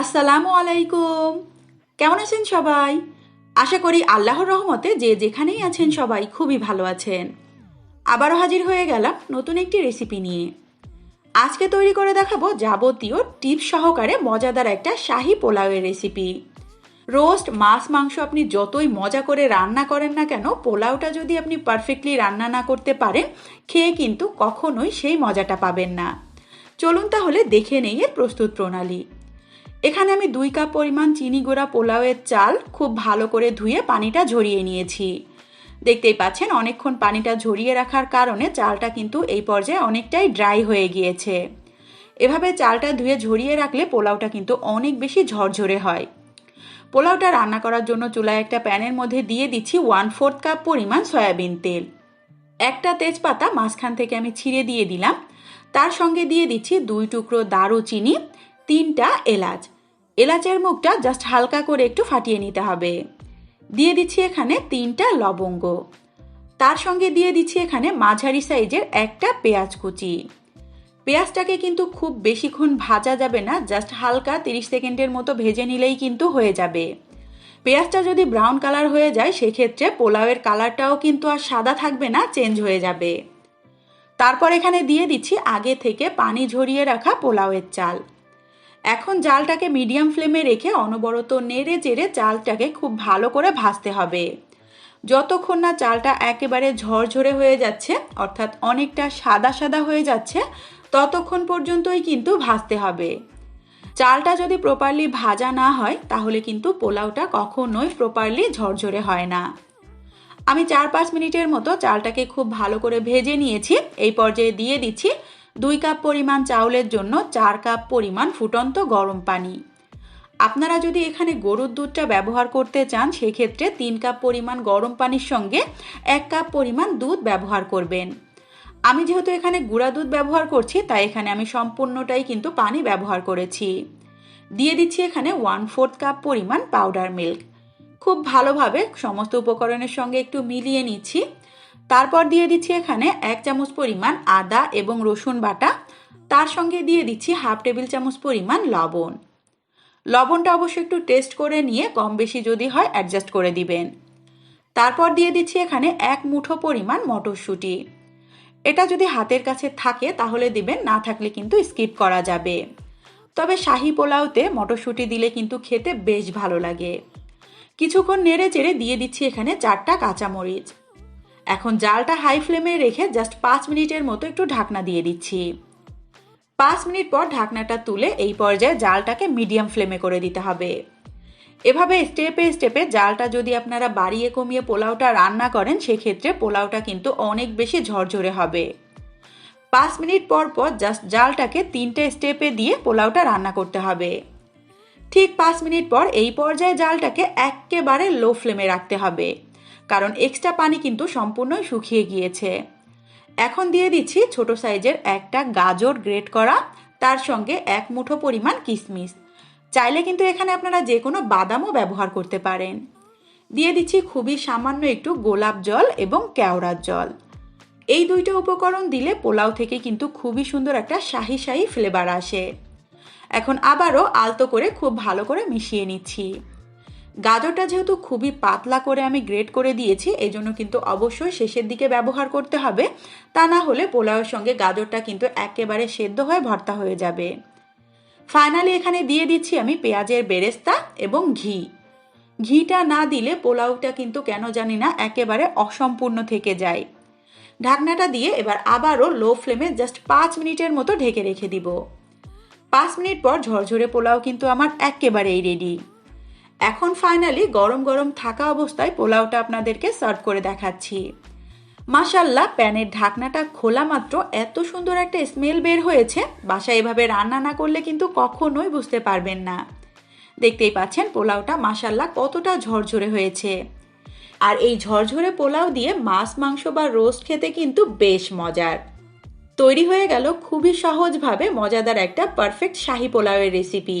আসসালামু আলাইকুম। কেমন আছেন সবাই? আশা করি আল্লাহর রহমতে যে যেখানেই আছেন সবাই খুবই ভালো আছেন। আবারও হাজির হয়ে গেলাম নতুন একটি রেসিপি নিয়ে। আজকে তৈরি করে দেখাবো যাবতীয় টিপ সহকারে মজাদার একটা শাহি পোলাওয়ের রেসিপি রোস্ট, মাছ, মাংস আপনি যতই মজা করে রান্না করেন না কেন, পোলাওটা যদি আপনি পারফেক্টলি রান্না না করতে পারেন, খেয়ে কিন্তু কখনোই সেই মজাটা পাবেন না। চলুন তাহলে দেখে নেই এর প্রস্তুত প্রণালী। এখানে আমি দুই কাপ পরিমাণ চিনি গুঁড়া পোলাওয়ের চাল খুব ভালো করে ধুয়ে পানিটা ঝরিয়ে নিয়েছি। দেখতেই পাচ্ছেন, অনেকক্ষণ পানিটা ঝরিয়ে রাখার কারণে চালটা কিন্তু এই পর্যায়ে অনেকটাই ড্রাই হয়ে গিয়েছে। এভাবে চালটা ধুয়ে ঝরিয়ে রাখলে পোলাওটা কিন্তু অনেক বেশি ঝরঝরে হয়। পোলাওটা রান্না করার জন্য চুলায় একটা প্যানের মধ্যে দিয়ে দিচ্ছি ওয়ান ফোর্থ কাপ পরিমাণ সয়াবিন তেল। একটা তেজপাতা মাঝখান থেকে আমি ছিঁড়ে দিয়ে দিলাম। তার সঙ্গে দিয়ে দিচ্ছি দুই টুকরো দারুচিনি তিনটা এলাচ। এলাচের মুখটা জাস্ট হালকা করে একটু ফাটিয়ে নিতে হবে। দিয়ে দিচ্ছি এখানে তিনটা লবঙ্গ। তার সঙ্গে দিয়ে দিচ্ছি এখানে মাঝারি সাইজের একটা পেঁয়াজ কুচি। পেঁয়াজটাকে কিন্তু খুব বেশিক্ষণ ভাজা যাবে না জাস্ট হালকা তিরিশ সেকেন্ডের মতো ভেজে নিলেই কিন্তু হয়ে যাবে। পেঁয়াজটা যদি ব্রাউন কালার হয়ে যায়, সেক্ষেত্রে পোলাওয়ের কালারটাও কিন্তু আর সাদা থাকবে না চেঞ্জ হয়ে যাবে। তারপর এখানে দিয়ে দিচ্ছি আগে থেকে পানি ঝরিয়ে রাখা পোলাওয়ের চাল। এখন জালটাকে মিডিয়াম ফ্লেমে রেখে অনবরত নেড়ে চেড়ে চালটাকে খুব ভালো করে ভাজতে হবে। যতক্ষণ না চালটা একেবারে ঝরঝরে হয়ে যাচ্ছে, অর্থাৎ অনেকটা সাদা সাদা হয়ে যাচ্ছে, ততক্ষণ পর্যন্তই কিন্তু ভাজতে হবে। চালটা যদি প্রপারলি ভাজা না হয়, তাহলে কিন্তু পোলাওটা কখনোই প্রপারলি ঝরঝরে হয় না। আমি চার পাঁচ মিনিটের মতো চালটাকে খুব ভালো করে ভেজে নিয়েছি। এই পর্যায়ে দিয়ে দিচ্ছি দুই কাপ পরিমাণ চাউলের জন্য চার কাপ পরিমাণ ফুটন্ত গরম পানি। আপনারা যদি এখানে গরুর দুধটা ব্যবহার করতে চান, সেক্ষেত্রে তিন কাপ পরিমাণ গরম পানির সঙ্গে এক কাপ পরিমাণ দুধ ব্যবহার করবেন। আমি যেহেতু এখানে গুঁড়া দুধ ব্যবহার করছি, তাই এখানে আমি সম্পূর্ণটাই কিন্তু পানি ব্যবহার করেছি। দিয়ে দিচ্ছি এখানে ওয়ান ফোর্থ কাপ পরিমাণ পাউডার মিল্ক। খুব ভালোভাবে সমস্ত উপকরণের সঙ্গে একটু মিলিয়ে নিচ্ছি। তারপর দিয়ে দিচ্ছি এখানে এক চামচ পরিমাণ আদা এবং রসুন বাটা। তার সঙ্গে দিয়ে দিচ্ছি হাফ টেবিল চামচ পরিমাণ লবণ। লবণটা অবশ্যই একটু টেস্ট করে নিয়ে কম বেশি যদি হয় অ্যাডজাস্ট করে দিবেন। তারপর দিয়ে দিচ্ছি এখানে এক মুঠো পরিমাণ মটরশুঁটি। এটা যদি হাতের কাছে থাকে তাহলে দিবেন, না থাকলে কিন্তু স্কিপ করা যাবে। তবে শাহি পোলাওতে মটরশুঁটি দিলে কিন্তু খেতে বেশ ভালো লাগে। কিছুক্ষণ নেড়ে চেড়ে দিয়ে দিচ্ছি এখানে চারটা কাঁচামরিচ। এখন জালটা হাই ফ্লেমে রেখে জাস্ট পাঁচ মিনিটের মতো একটু ঢাকনা দিয়ে দিচ্ছি। পাঁচ মিনিট পর ঢাকনাটা তুলে এই পর্যায়ে জালটাকে মিডিয়াম ফ্লেমে করে দিতে হবে। এভাবে স্টেপে স্টেপে জালটা যদি আপনারা বাড়িয়ে কমিয়ে পোলাওটা রান্না করেন, সেক্ষেত্রে পোলাওটা কিন্তু অনেক বেশি ঝরঝরে হবে। পাঁচ মিনিট পর পর জাস্ট জালটাকে তিনটে স্টেপে দিয়ে পোলাওটা রান্না করতে হবে। ঠিক পাঁচ মিনিট পর এই পর্যায়ে জালটাকে একেবারে লো ফ্লেমে রাখতে হবে। কারণ এক্সট্রা পানি কিন্তু সম্পূর্ণই শুকিয়ে গিয়েছে। এখন দিয়ে দিচ্ছি ছোট সাইজের একটা গাজর গ্রেট করা, তার সঙ্গে এক মুঠো পরিমাণ কিশমিশ চাইলে কিন্তু এখানে আপনারা যে কোনো বাদামও ব্যবহার করতে পারেন। দিয়ে দিচ্ছি খুবই সামান্য একটু গোলাপ জল এবং কেওড়ার জল। এই দুইটা উপকরণ দিলে পোলাও থেকে কিন্তু খুবই সুন্দর একটা শাহি শাহি ফ্লেভার আসে। এখন আবারও আলতো করে খুব ভালো করে মিশিয়ে নিচ্ছি। গাজরটা যেহেতু খুবই পাতলা করে আমি গ্রেট করে দিয়েছি এই জন্য কিন্তু অবশ্যই শেষের দিকে ব্যবহার করতে হবে। তা না হলে পোলাওয়ের সঙ্গে গাজরটা কিন্তু একেবারে সেদ্ধ হয়ে ভর্তা হয়ে যাবে। ফাইনালি এখানে দিয়ে দিচ্ছি আমি পেঁয়াজের বেরেস্তা এবং ঘি। ঘিটা না দিলে পোলাওটা কিন্তু কেন জানি না একেবারে অসম্পূর্ণ থেকে যায়। ঢাকনাটা দিয়ে এবার আবারও লো ফ্লেমে জাস্ট পাঁচ মিনিটের মতো ঢেকে রেখে দিব। পাঁচ মিনিট পর ঝরঝরে পোলাও কিন্তু আমার একেবারেই রেডি এখন ফাইনালি গরম গরম থাকা অবস্থায় পোলাওটা আপনাদেরকে সার্ভ করে দেখাচ্ছি। মাসাল্লাহ প্যানের ঢাকনাটা খোলা মাত্র এত সুন্দর একটা স্মেল বের হয়েছে, বাসায় এভাবে রান্না না করলে কিন্তু কখনোই বুঝতে পারবেন না। দেখতেই পাচ্ছেন পোলাওটা মাসাল্লাহ কতটা ঝরঝরে হয়েছে। আর এই ঝরঝরে পোলাও দিয়ে মাছ, মাংস বা রোস্ট খেতে কিন্তু বেশ মজার। তৈরি হয়ে গেল খুবই সহজভাবে মজাদার একটা পারফেক্ট শাহি পোলাওয়ের রেসিপি